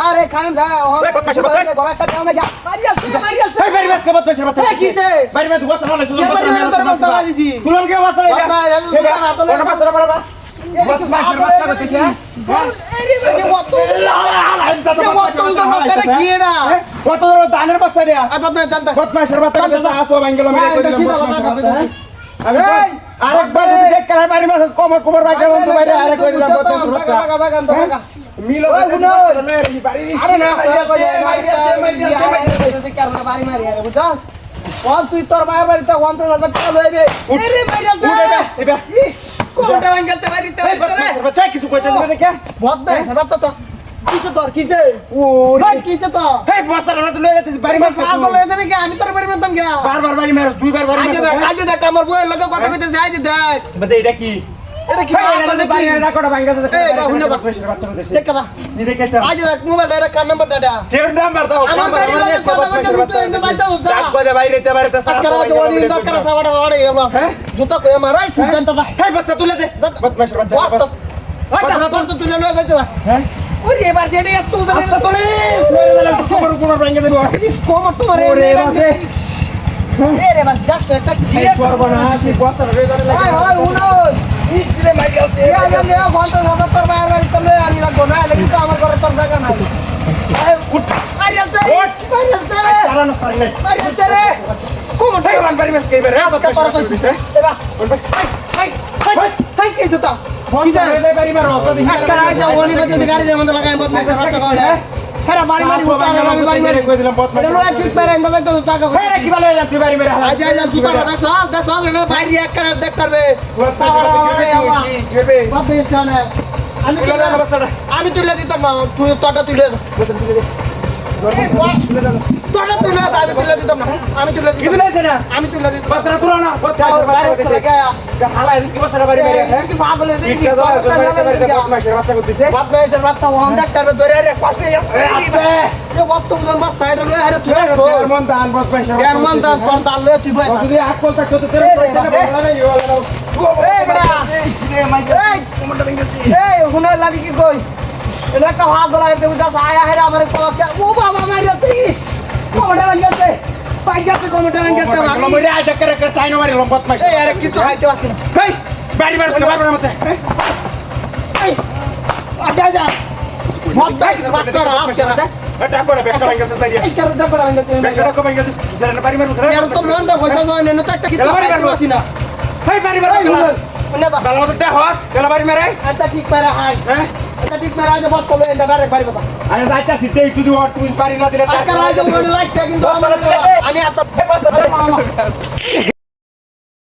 আরে খান দা কত ধানের বস্তা রে আই বদনা বদমাশের বাচ্চা আসো বাঙ্গলো মেরে এই, আরেকবার যদি দেখ করে বাড়ি মাস কমর কমর বাইকে বন্ধু বাইরে আরে কই দিলাম বদমাশের বাচ্চা মিলো আরে না বাড়ি মারি আরে বুঝছ কোন তুই তোর মায়ের বাড়িতে অন্তর হাজার টাকা এবে। কোনটা বাচ্চা কিছু কইতেছে না দেখে। বাচ্চা তো। কিসে তোর কিসে ওরে। কিসে তো এই বস্তাটা না তুলে যাচ্ছিস বাড়ি মাস পাগল হয়ে যাবে কি? আমি তোর বাড়ি মারতাম কে? বারবার বাড়ি মাস দুইবার বাড়ি আগে দেখ আগে দেখ আমার বউয়ের লোকে কথা কইতে যাই যে দেখ। বদে এটা কি? এটা কি পাগল এটা কোটা এই, বাবু, না, দেখ কথা নি দেখে দেখ মোবাইল এটা কার নাম্বার দাদা কেউ নাম্বার দাও আমার নাম্বার বাড়ির কথা কইতে দিতে ইন্দু বাইতে যা। ডাক কই বাইরে তে বাইরে তে আজকাল আজ ওনি দরকার আছে ওড়ে এলো হ্যাঁ? জুতা কই বস্তা তুলে দে। বাচ্চা আচ্ছা তুলে লয়ে যাইতে হ্যাঁ? ওরে এবার দিয়ে দে এত উদারে তুলে সরে দিলাম কোমর কোমর ভাঙ্গা দেব। ইস কোমর তো রে ওরে রে বাপরে। এ রে বাস যাস তো একটা কি এই সর্বনাশ এই বস্তা রয়ে গেল হাই হাই উনো ইস রে মারি আছে ইয়া ইয়া নে ঘণ্টা ঘণ্টা তোর বাইরে তো লয়ে আনি লাগবো না লাগি তো আমার ঘরে তোর জায়গা নাই। এই উঠ। আরে ওঠ। আরে আছে সারা না সারি নাই। আরে আছে রে। কোমর ভাই মান বাড়ি মাস কে বেরে আজকে তোর কইছি এবা হাই হাই হাই হাই কি জুতা কি বস্তা রয়ে বাড়ি মারো তো দিন একটা রাজা ওনি কইতে গাড়ির মধ্যে লাগাই বদ না সাথে হ্যাঁ বাড়ি মারি উঠা আমি বাড়ি মারি কই দিলাম বদমাশ এটা ঠিক পারে এন্ড তো টাকা হ্যাঁ কি ভালো যাচ্ছে বাড়ি মেরে আজ আজ জুতা দাদা সব দাদা না বাইরে এক করে দেখ করবে বাপ বেশনে আমি তুলে আমি তুলে দিতাম তুই তোটা তুলে দে। তোটা তুলে দে, আমি তুলে দিতাম না আমি তুলে দিতাম না। আমি তুলে দিতাম না। যাও, বাইরে চলে গেয়া। কি না বাচ্চা ওখান ধরে রে পাশে এ তো লয়ে তুই আসো এর মন দান তোর লয়ে তুই। এই এই এই লাগি কি কই এটা একটা হাত গলা এতে উদাস আয়া হেরা আমার কলকে ও বাবা মারি যাচ্ছে ইস কমটা ভাঙ গেছে পাই যাচ্ছে কমটা ভাঙ গেছে ভাবি এই আরে কিছু খাইতে পারছি না এই আজা যা মত দেখ বাচ্চারা আসছে না এই কারণটা করে ভাঙ গেছে এর তো মনটা হইতা যায় না তো একটা কিছু খাইতে পারছি না এই হুনার না এটা ঠিক পারে হাই এটা ঠিক পারে আজ বস করবে এটা ডাইরেক্ট বাড়ি কথা। আরে যাইতাছি দেই তুই অট তুই পারি না দিলে আজকাল আজ ওখানে লাগতে কিন্তু আমি এত